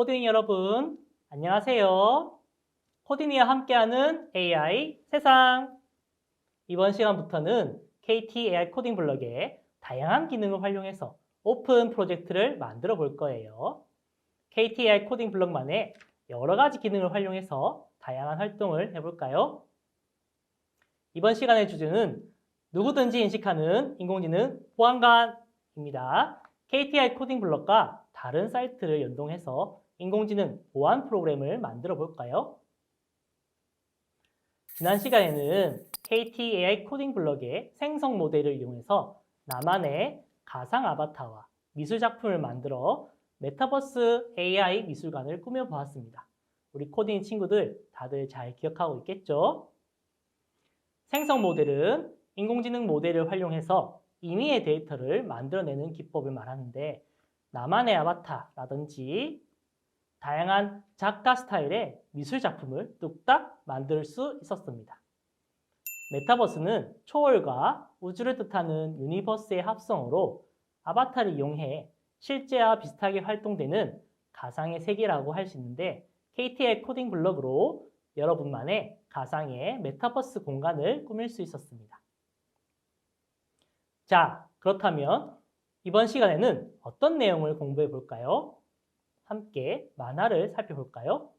코딩 여러분, 안녕하세요. 코딩이와 함께하는 AI 세상. 이번 시간부터는 KT AI 코딩 블럭의 다양한 기능을 활용해서 오픈 프로젝트를 만들어 볼 거예요. KT AI 코딩 블럭만의 여러 가지 기능을 활용해서 다양한 활동을 해볼까요? 이번 시간의 주제는 누구든지 인식하는 인공지능 보안관입니다. KTI 코딩 블럭과 다른 사이트를 연동해서 인공지능 보안 프로그램을 만들어 볼까요? 지난 시간에는 KTAI 코딩 블럭의 생성 모델을 이용해서 나만의 가상 아바타와 미술 작품을 만들어 메타버스 AI 미술관을 꾸며보았습니다. 우리 코딩 친구들 다들 잘 기억하고 있겠죠? 생성 모델은 인공지능 모델을 활용해서 임의의 데이터를 만들어내는 기법을 말하는데 나만의 아바타라든지 다양한 작가 스타일의 미술 작품을 뚝딱 만들 수 있었습니다. 메타버스는 초월과 우주를 뜻하는 유니버스의 합성어로 아바타를 이용해 실제와 비슷하게 활동되는 가상의 세계라고 할 수 있는데 KT의 코딩 블럭으로 여러분만의 가상의 메타버스 공간을 꾸밀 수 있었습니다. 자, 그렇다면 이번 시간에는 어떤 내용을 공부해 볼까요? 함께 만화를 살펴볼까요?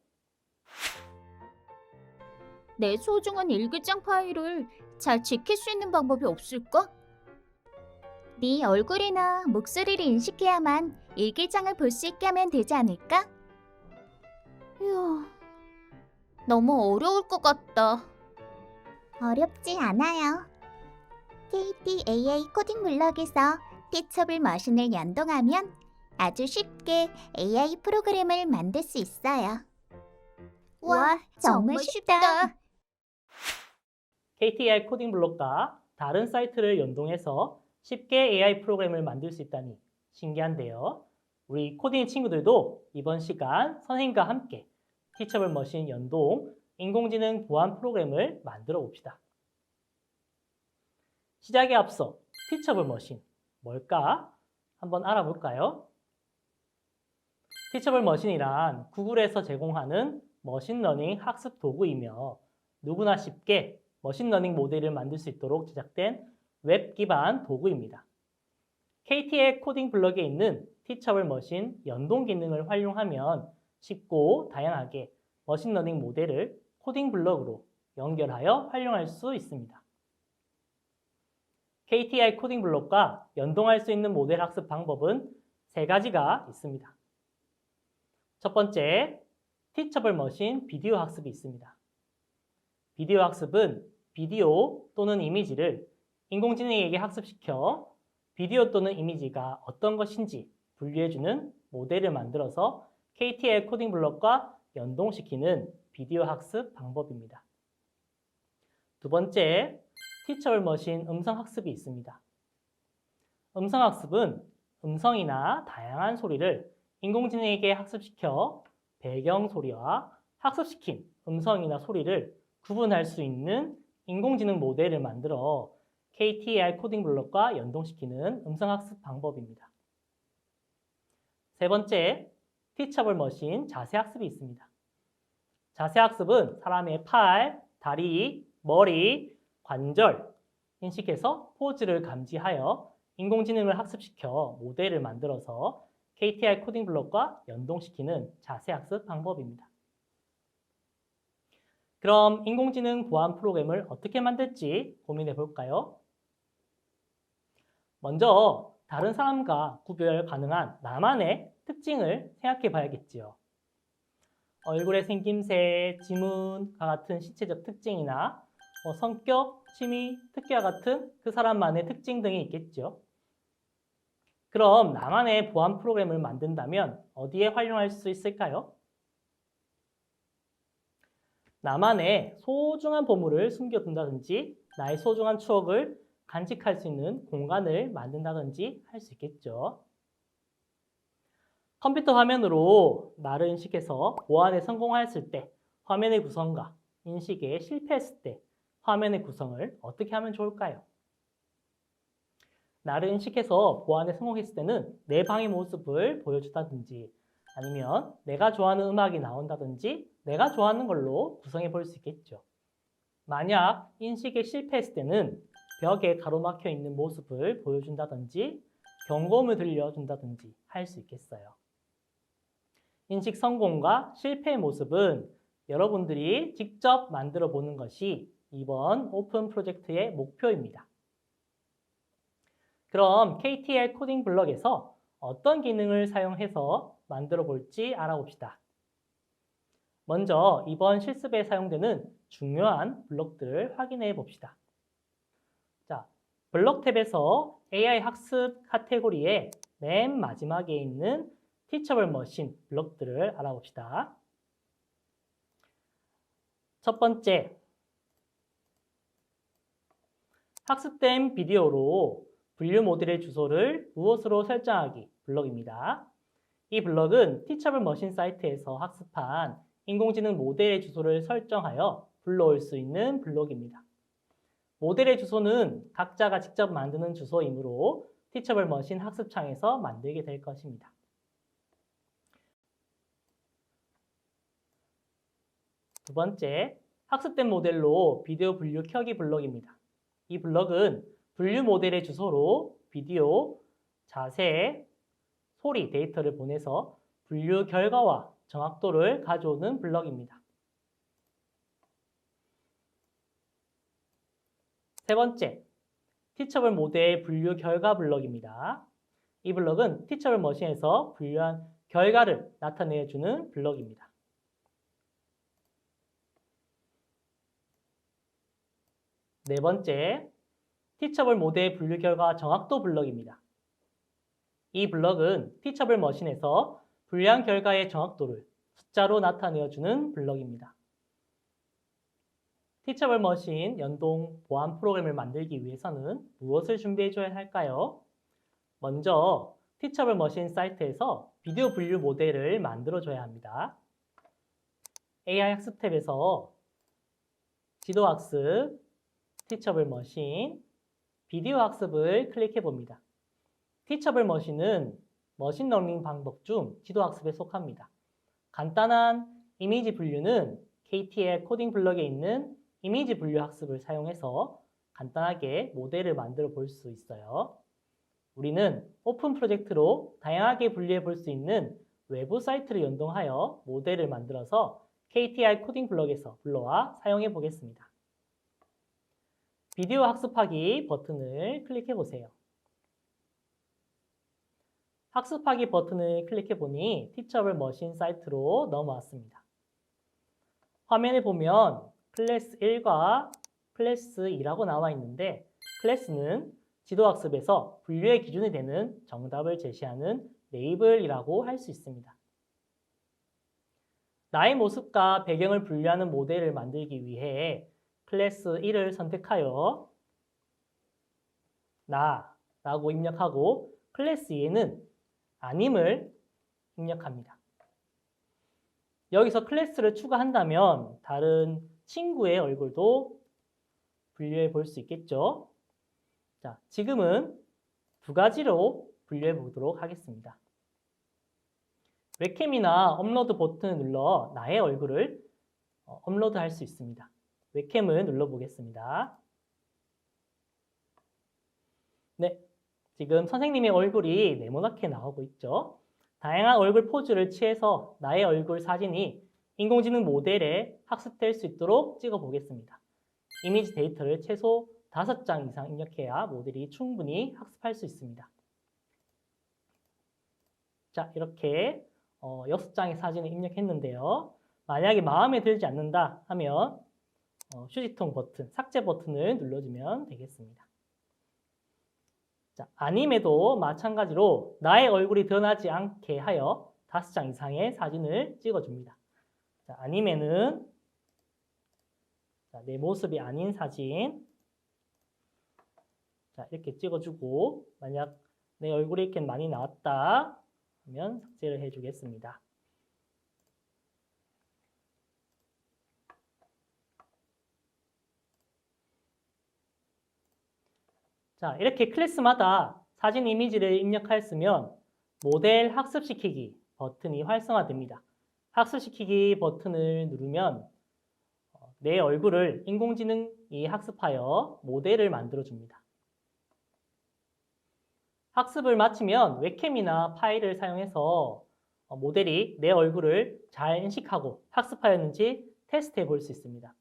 내 소중한 일기장 파일을 잘 지킬 수 있는 방법이 없을까? 네 얼굴이나 목소리를 인식해야만 일기장을 볼 수 있게 하면 되지 않을까? 휴, 너무 어려울 것 같다. 어렵지 않아요. KTAA 코딩 블럭에서 티처블 머신을 연동하면 아주 쉽게 AI 프로그램을 만들 수 있어요. 와, 정말 쉽다. KTI 코딩 블록과 다른 사이트를 연동해서 쉽게 AI 프로그램을 만들 수 있다니 신기한데요. 우리 코딩 친구들도 이번 시간 선생님과 함께 티처블 머신 연동 인공지능 보안 프로그램을 만들어 봅시다. 시작에 앞서 티처블 머신 뭘까? 한번 알아볼까요? 티처블 머신이란 구글에서 제공하는 머신러닝 학습 도구이며 누구나 쉽게 머신러닝 모델을 만들 수 있도록 제작된 웹 기반 도구입니다. KT의 코딩 블럭에 있는 티처블 머신 연동 기능을 활용하면 쉽고 다양하게 머신러닝 모델을 코딩 블럭으로 연결하여 활용할 수 있습니다. KTI 코딩 블록과 연동할 수 있는 모델 학습 방법은 세 가지가 있습니다. 첫 번째, 티처블 머신 비디오 학습이 있습니다. 비디오 학습은 비디오 또는 이미지를 인공지능에게 학습시켜 비디오 또는 이미지가 어떤 것인지 분류해주는 모델을 만들어서 KTI 코딩 블록과 연동시키는 비디오 학습 방법입니다. 두 번째, 티처블 머신 음성 학습이 있습니다. 음성 학습은 음성이나 다양한 소리를 인공지능에게 학습시켜 배경 소리와 학습시킨 음성이나 소리를 구분할 수 있는 인공지능 모델을 만들어 KTAR 코딩 블록과 연동시키는 음성 학습 방법입니다. 세 번째, 티처블 머신 자세 학습이 있습니다. 자세 학습은 사람의 팔, 다리, 머리, 관절 인식해서 포즈를 감지하여 인공지능을 학습시켜 모델을 만들어서 KTI 코딩 블록과 연동시키는 자세 학습 방법입니다. 그럼 인공지능 보안 프로그램을 어떻게 만들지 고민해 볼까요? 먼저 다른 사람과 구별 가능한 나만의 특징을 생각해 봐야겠지요. 얼굴의 생김새, 지문과 같은 신체적 특징이나 뭐 성격, 취미, 특기와 같은 그 사람만의 특징 등이 있겠죠. 그럼 나만의 보안 프로그램을 만든다면 어디에 활용할 수 있을까요? 나만의 소중한 보물을 숨겨둔다든지 나의 소중한 추억을 간직할 수 있는 공간을 만든다든지 할 수 있겠죠. 컴퓨터 화면으로 나를 인식해서 보안에 성공하였을 때 화면의 구성과 인식에 실패했을 때 화면의 구성을 어떻게 하면 좋을까요? 나를 인식해서 보안에 성공했을 때는 내 방의 모습을 보여준다든지 아니면 내가 좋아하는 음악이 나온다든지 내가 좋아하는 걸로 구성해 볼 수 있겠죠. 만약 인식에 실패했을 때는 벽에 가로막혀 있는 모습을 보여준다든지 경고음을 들려준다든지 할 수 있겠어요. 인식 성공과 실패의 모습은 여러분들이 직접 만들어 보는 것이 이번 오픈 프로젝트의 목표입니다. 그럼 KTL 코딩 블럭에서 어떤 기능을 사용해서 만들어 볼지 알아봅시다. 먼저 이번 실습에 사용되는 중요한 블록들을 확인해 봅시다. 자, 블록 탭에서 AI 학습 카테고리의 맨 마지막에 있는 Teachable Machine 블록들을 알아봅시다. 첫 번째, 학습된 비디오로 분류 모델의 주소를 무엇으로 설정하기 블록입니다. 이 블록은 Teachable Machine 사이트에서 학습한 인공지능 모델의 주소를 설정하여 불러올 수 있는 블록입니다. 모델의 주소는 각자가 직접 만드는 주소이므로 Teachable Machine 학습창에서 만들게 될 것입니다. 두 번째, 학습된 모델로 비디오 분류 켜기 블록입니다. 이 블록은 분류 모델의 주소로 비디오, 자세, 소리 데이터를 보내서 분류 결과와 정확도를 가져오는 블럭입니다. 세 번째, 티처블 모델 분류 결과 블럭입니다. 이 블럭은 티처블 머신에서 분류한 결과를 나타내주는 블럭입니다. 네 번째, 티처블 모델 분류 결과 정확도 블럭입니다. 이 블럭은 티처블 머신에서 분류한 결과의 정확도를 숫자로 나타내어주는 블럭입니다. 티처블 머신 연동 보안 프로그램을 만들기 위해서는 무엇을 준비해줘야 할까요? 먼저 티처블 머신 사이트에서 비디오 분류 모델을 만들어줘야 합니다. AI 학습 탭에서 지도 학습, 티처블 머신, 비디오 학습을 클릭해 봅니다. 티처블 머신은 머신러닝 방법 중 지도학습에 속합니다. 간단한 이미지 분류는 KTL 코딩 블럭에 있는 이미지 분류 학습을 사용해서 간단하게 모델을 만들어 볼 수 있어요. 우리는 오픈 프로젝트로 다양하게 분류해 볼 수 있는 외부 사이트를 연동하여 모델을 만들어서 KTR 코딩 블럭에서 불러와 사용해 보겠습니다. 비디오 학습하기 버튼을 클릭해 보세요. 학습하기 버튼을 클릭해 보니 티처블 머신 사이트로 넘어왔습니다. 화면에 보면 클래스 1과 클래스 2라고 나와 있는데 클래스는 지도학습에서 분류의 기준이 되는 정답을 제시하는 레이블이라고 할 수 있습니다. 나의 모습과 배경을 분류하는 모델을 만들기 위해 클래스 1을 선택하여 나라고 입력하고 클래스 2에는 아님을 입력합니다. 여기서 클래스를 추가한다면 다른 친구의 얼굴도 분류해 볼 수 있겠죠. 자, 지금은 두 가지로 분류해 보도록 하겠습니다. 웹캠이나 업로드 버튼을 눌러 나의 얼굴을 어, 업로드 할 수 있습니다. 웹캠을 눌러 보겠습니다. 네, 지금 선생님의 얼굴이 네모나게 나오고 있죠. 다양한 얼굴 포즈를 취해서 나의 얼굴 사진이 인공지능 모델에 학습될 수 있도록 찍어 보겠습니다. 이미지 데이터를 최소 5장 이상 입력해야 모델이 충분히 학습할 수 있습니다. 자, 이렇게 어, 6장의 사진을 입력했는데요. 만약에 마음에 들지 않는다 하면 어, 휴지통 버튼, 삭제 버튼을 눌러주면 되겠습니다. 자, 아님에도 마찬가지로 나의 얼굴이 드러나지 않게 하여 5장 이상의 사진을 찍어줍니다. 자, 아님에는 자, 내 모습이 아닌 사진 자, 이렇게 찍어주고 만약 내 얼굴이 이렇게 많이 나왔다 하면 삭제를 해주겠습니다. 자, 이렇게 클래스마다 사진 이미지를 입력하였으면 모델 학습시키기 버튼이 활성화됩니다. 학습시키기 버튼을 누르면 어, 내 얼굴을 인공지능이 학습하여 모델을 만들어줍니다. 학습을 마치면 웹캠이나 파일을 사용해서 어, 모델이 내 얼굴을 잘 인식하고 학습하였는지 테스트해 볼 수 있습니다.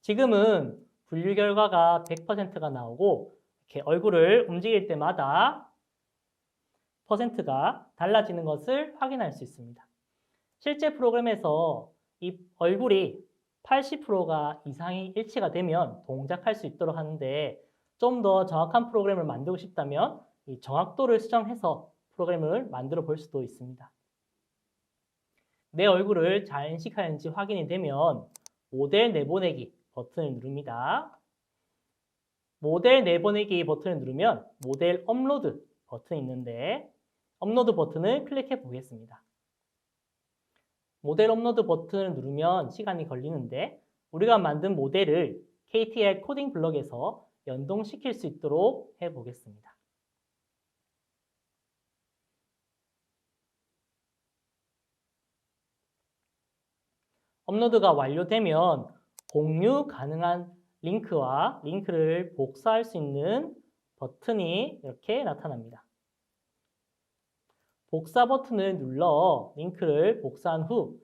지금은 분류 결과가 100%가 나오고 이렇게 얼굴을 움직일 때마다 퍼센트가 달라지는 것을 확인할 수 있습니다. 실제 프로그램에서 이 얼굴이 80%가 이상이 일치가 되면 동작할 수 있도록 하는데 좀 더 정확한 프로그램을 만들고 싶다면 이 정확도를 수정해서 프로그램을 만들어 볼 수도 있습니다. 내 얼굴을 잘 인식하는지 확인이 되면 모델 내보내기 버튼을 누릅니다. 모델 내보내기 버튼을 누르면 모델 업로드 버튼이 있는데 업로드 버튼을 클릭해 보겠습니다. 모델 업로드 버튼을 누르면 시간이 걸리는데 우리가 만든 모델을 KTL 코딩 블럭에서 연동시킬 수 있도록 해 보겠습니다. 업로드가 완료되면 공유 가능한 링크와 링크를 복사할 수 있는 버튼이 이렇게 나타납니다. 복사 버튼을 눌러 링크를 복사한 후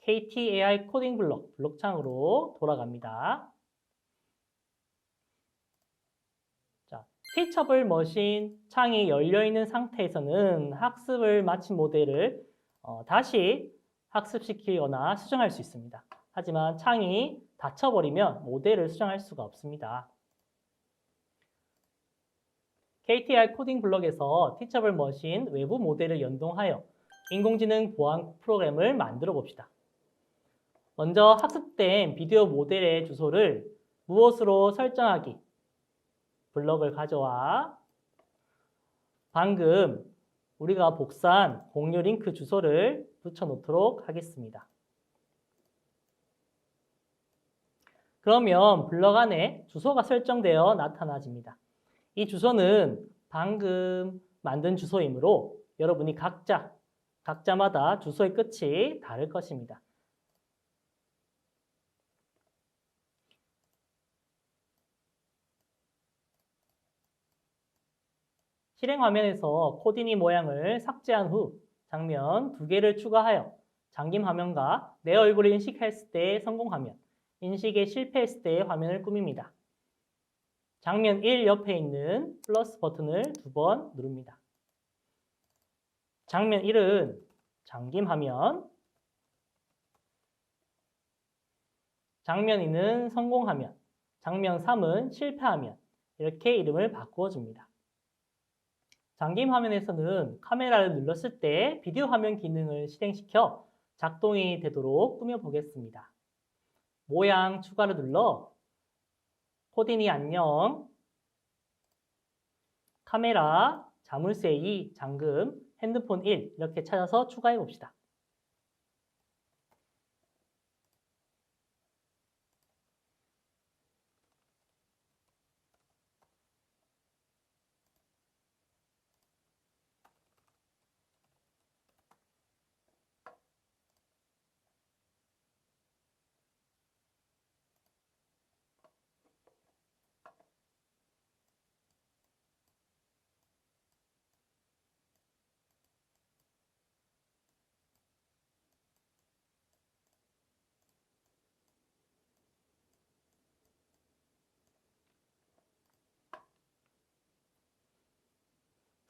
KTAI 코딩 블록 블록창으로 돌아갑니다. 자, 티처블 머신 창이 열려 있는 상태에서는 학습을 마친 모델을 어, 다시 학습시키거나 수정할 수 있습니다. 하지만 창이 닫혀버리면 모델을 수정할 수가 없습니다. KTR 코딩 블럭에서 티처블 머신 외부 모델을 연동하여 인공지능 보안 프로그램을 만들어 봅시다. 먼저 학습된 비디오 모델의 주소를 무엇으로 설정하기 블럭을 가져와 방금 우리가 복사한 공유 링크 주소를 붙여 놓도록 하겠습니다. 그러면 블럭 안에 주소가 설정되어 나타나집니다. 이 주소는 방금 만든 주소이므로 여러분이 각자, 각자마다 주소의 끝이 다를 것입니다. 실행 화면에서 코디니 모양을 삭제한 후 장면 두 개를 추가하여 잠김 화면과 내 얼굴을 인식했을 때 성공하면 인식에 실패했을 때 화면을 꾸밉니다. 장면 1 옆에 있는 플러스 버튼을 두 번 누릅니다. 장면 1은 잠김 화면, 장면 2는 성공하면, 장면 3은 실패하면 이렇게 이름을 바꾸어 줍니다. 잠김 화면에서는 카메라를 눌렀을 때 비디오 화면 기능을 실행시켜 작동이 되도록 꾸며 보겠습니다. 모양 추가를 눌러 코디니 안녕 카메라 자물쇠 2 잠금 핸드폰 1 이렇게 찾아서 추가해 봅시다.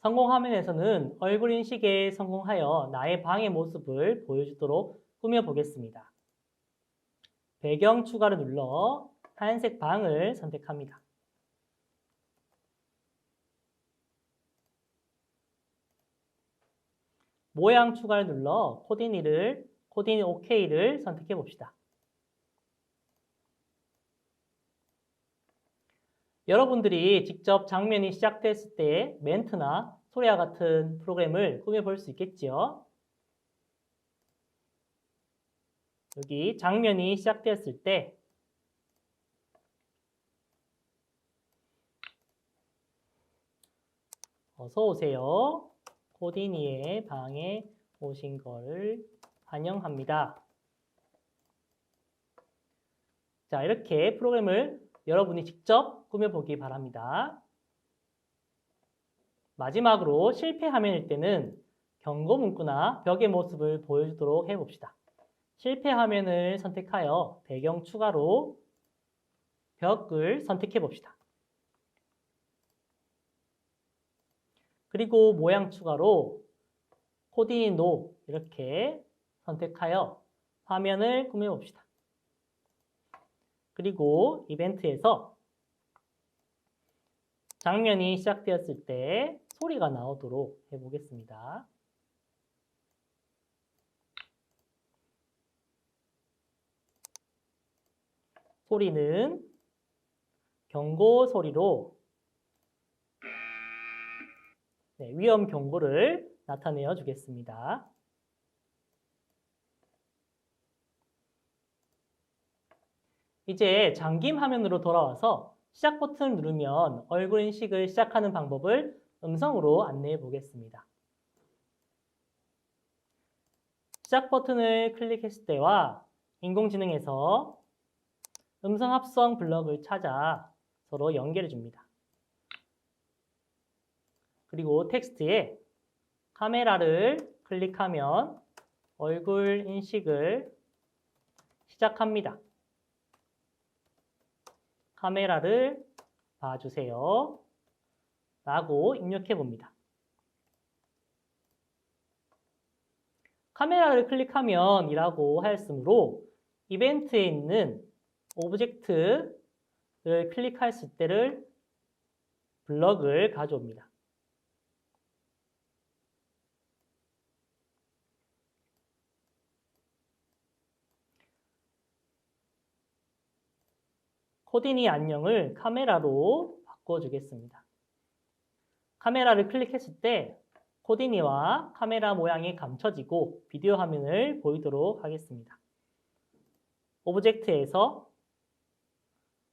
성공 화면에서는 얼굴 인식에 성공하여 나의 방의 모습을 보여주도록 꾸며 보겠습니다. 배경 추가를 눌러 하얀색 방을 선택합니다. 모양 추가를 눌러 코디니를 코디니 OK를 선택해 봅시다. 여러분들이 직접 장면이 시작됐을 때 멘트나 소리와 같은 프로그램을 꾸며볼 수 있겠지요. 여기 장면이 시작되었을 때 어서 오세요. 코디니의 방에 오신 거를 환영합니다. 자, 이렇게 프로그램을 여러분이 직접 꾸며보기 바랍니다. 마지막으로 실패 화면일 때는 경고 문구나 벽의 모습을 보여주도록 해봅시다. 실패 화면을 선택하여 배경 추가로 벽을 선택해 봅시다. 그리고 모양 추가로 코디니 노 이렇게 선택하여 화면을 꾸며 봅시다. 그리고 이벤트에서 장면이 시작되었을 때 소리가 나오도록 해보겠습니다. 소리는 경고 소리로 네, 위험 경고를 나타내어 주겠습니다. 이제 잠김 화면으로 돌아와서 시작 버튼을 누르면 얼굴 인식을 시작하는 방법을 음성으로 안내해 보겠습니다. 시작 버튼을 클릭했을 때와 인공지능에서 음성 합성 블럭을 찾아 서로 연결해 줍니다. 그리고 텍스트에 카메라를 클릭하면 얼굴 인식을 시작합니다. 카메라를 봐주세요. 라고 입력해 봅니다. 카메라를 클릭하면 이라고 하였으므로 이벤트에 있는 오브젝트를 클릭했을 때를 블럭을 가져옵니다. 코디니 안녕을 카메라로 바꿔주겠습니다. 카메라를 클릭했을 때 코디니와 카메라 모양이 감춰지고 비디오 화면을 보이도록 하겠습니다. 오브젝트에서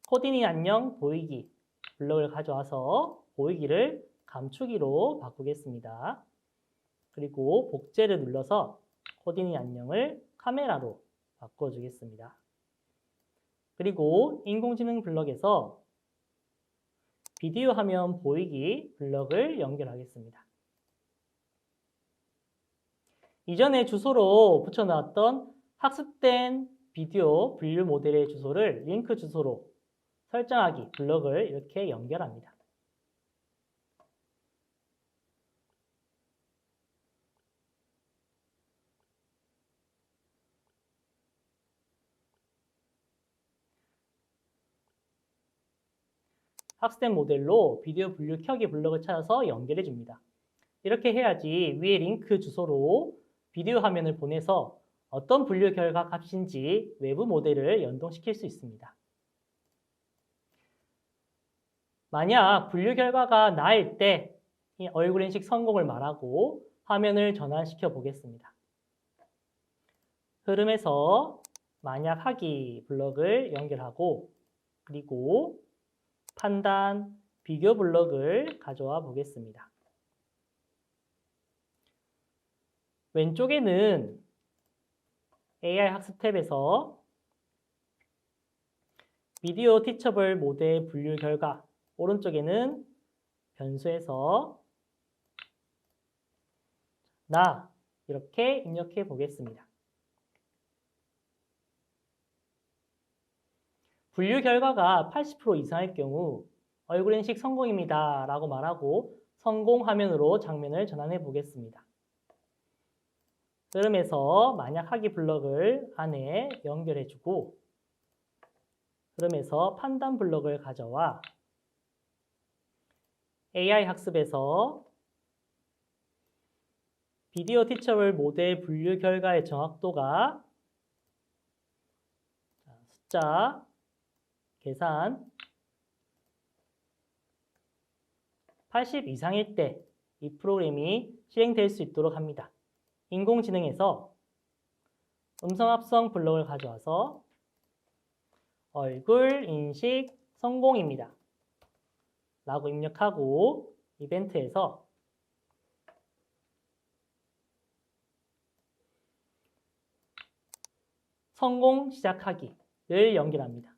코디니 안녕 보이기 블럭을 가져와서 보이기를 감추기로 바꾸겠습니다. 그리고 복제를 눌러서 코디니 안녕을 카메라로 바꿔주겠습니다. 그리고 인공지능 블럭에서 비디오 화면 보이기 블럭을 연결하겠습니다. 이전에 주소로 붙여놨던 학습된 비디오 분류 모델의 주소를 링크 주소로 설정하기 블럭을 이렇게 연결합니다. 학습된 모델로 비디오 분류 켜기 블럭을 찾아서 연결해 줍니다. 이렇게 해야지 위에 링크 주소로 비디오 화면을 보내서 어떤 분류 결과 값인지 외부 모델을 연동시킬 수 있습니다. 만약 분류 결과가 나일 때이 얼굴 인식 성공을 말하고 화면을 전환시켜 보겠습니다. 흐름에서 만약 하기 블럭을 연결하고 그리고 판단, 비교 블럭을 가져와 보겠습니다. 왼쪽에는 AI 학습 탭에서 비디오 티처블 모델 분류 결과 오른쪽에는 변수에서 나 이렇게 입력해 보겠습니다. 분류 결과가 80% 이상일 경우 얼굴 인식 성공입니다 라고 말하고 성공 화면으로 장면을 전환해 보겠습니다. 흐름에서 만약 하기 블럭을 안에 연결해 주고 흐름에서 판단 블럭을 가져와 AI 학습에서 비디오 티처블 모델 분류 결과의 정확도가 숫자 계산 80 이상일 때 이 프로그램이 실행될 수 있도록 합니다. 인공지능에서 음성 합성 블록을 가져와서 얼굴 인식 성공입니다. 라고 입력하고 이벤트에서 성공 시작하기를 연결합니다.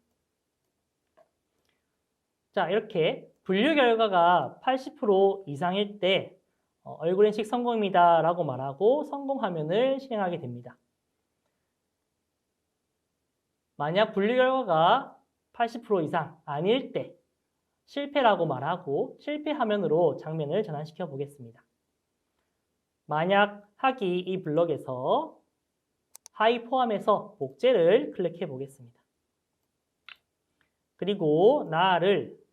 자, 이렇게 분류 결과가 80% 이상일 때 어, 얼굴 인식 성공입니다 라고 말하고 성공 화면을 실행하게 됩니다. 만약 분류 결과가 80% 이상 아닐 때 실패라고 말하고 실패 화면으로 장면을 전환시켜 보겠습니다. 만약 하기 이 블럭에서 하이 포함해서 목재를 클릭해 보겠습니다. 그리고 나를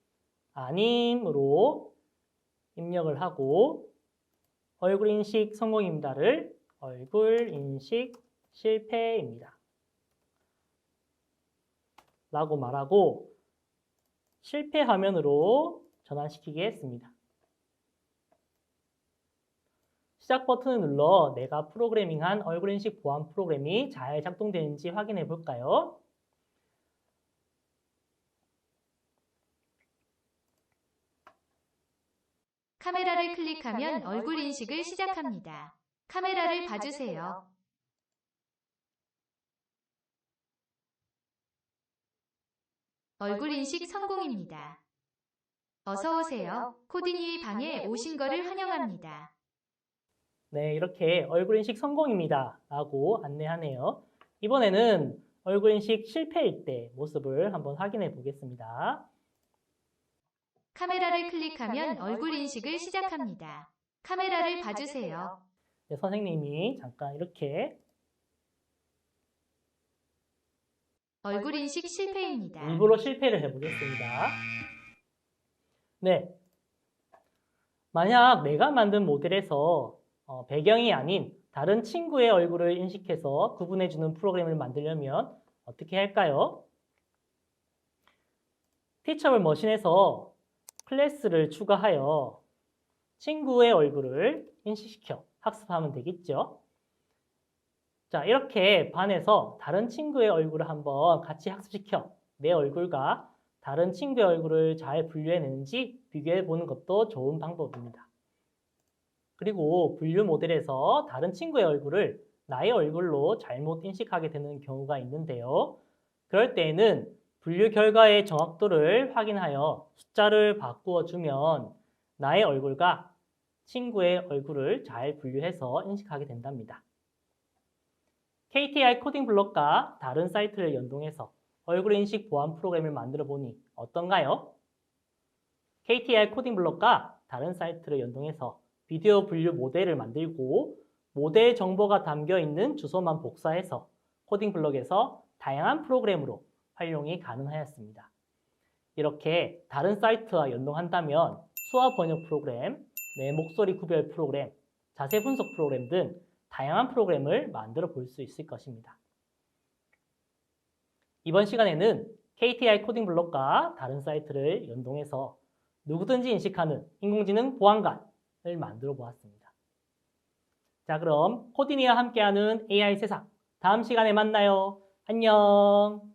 아님으로 입력을 하고 얼굴 인식 성공입니다를 얼굴 인식 실패입니다. 라고 말하고 실패 화면으로 전환시키게 했습니다. 시작 버튼을 눌러 내가 프로그래밍한 얼굴 인식 보안 프로그램이 잘 작동되는지 확인해 볼까요? 카메라를 클릭하면 얼굴 인식을 시작합니다. 카메라를 봐주세요. 얼굴 인식 성공입니다. 어서 오세요. 코디니의 방에 오신 거를 환영합니다. 네, 이렇게 얼굴 인식 성공입니다. 라고 안내하네요. 이번에는 얼굴 인식 실패일 때 모습을 한번 확인해 보겠습니다. 카메라를 클릭하면 얼굴 인식을 시작합니다. 카메라를 봐주세요. 네, 선생님이 잠깐 이렇게 얼굴 인식 실패입니다. 일부러 실패를 해보겠습니다. 네. 만약 내가 만든 모델에서 어, 배경이 아닌 다른 친구의 얼굴을 인식해서 구분해주는 프로그램을 만들려면 어떻게 할까요? 티처블 머신에서 클래스를 추가하여 친구의 얼굴을 인식시켜 학습하면 되겠죠? 자, 이렇게 반에서 다른 친구의 얼굴을 한번 같이 학습시켜 내 얼굴과 다른 친구의 얼굴을 잘 분류해내는지 비교해 보는 것도 좋은 방법입니다. 그리고 분류 모델에서 다른 친구의 얼굴을 나의 얼굴로 잘못 인식하게 되는 경우가 있는데요. 그럴 때에는 분류 결과의 정확도를 확인하여 숫자를 바꾸어 주면 나의 얼굴과 친구의 얼굴을 잘 분류해서 인식하게 된답니다. KTI 코딩 블록과 다른 사이트를 연동해서 얼굴 인식 보안 프로그램을 만들어 보니 어떤가요? KTI 코딩 블록과 다른 사이트를 연동해서 비디오 분류 모델을 만들고 모델 정보가 담겨 있는 주소만 복사해서 코딩 블록에서 다양한 프로그램으로 활용이 가능하였습니다. 이렇게 다른 사이트와 연동한다면 수화 번역 프로그램, 내 목소리 구별 프로그램, 자세 분석 프로그램 등 다양한 프로그램을 만들어 볼 수 있을 것입니다. 이번 시간에는 KTI 코딩 블록과 다른 사이트를 연동해서 누구든지 인식하는 인공지능 보안관을 만들어 보았습니다. 자, 그럼 코디니와 함께하는 AI 세상 다음 시간에 만나요. 안녕.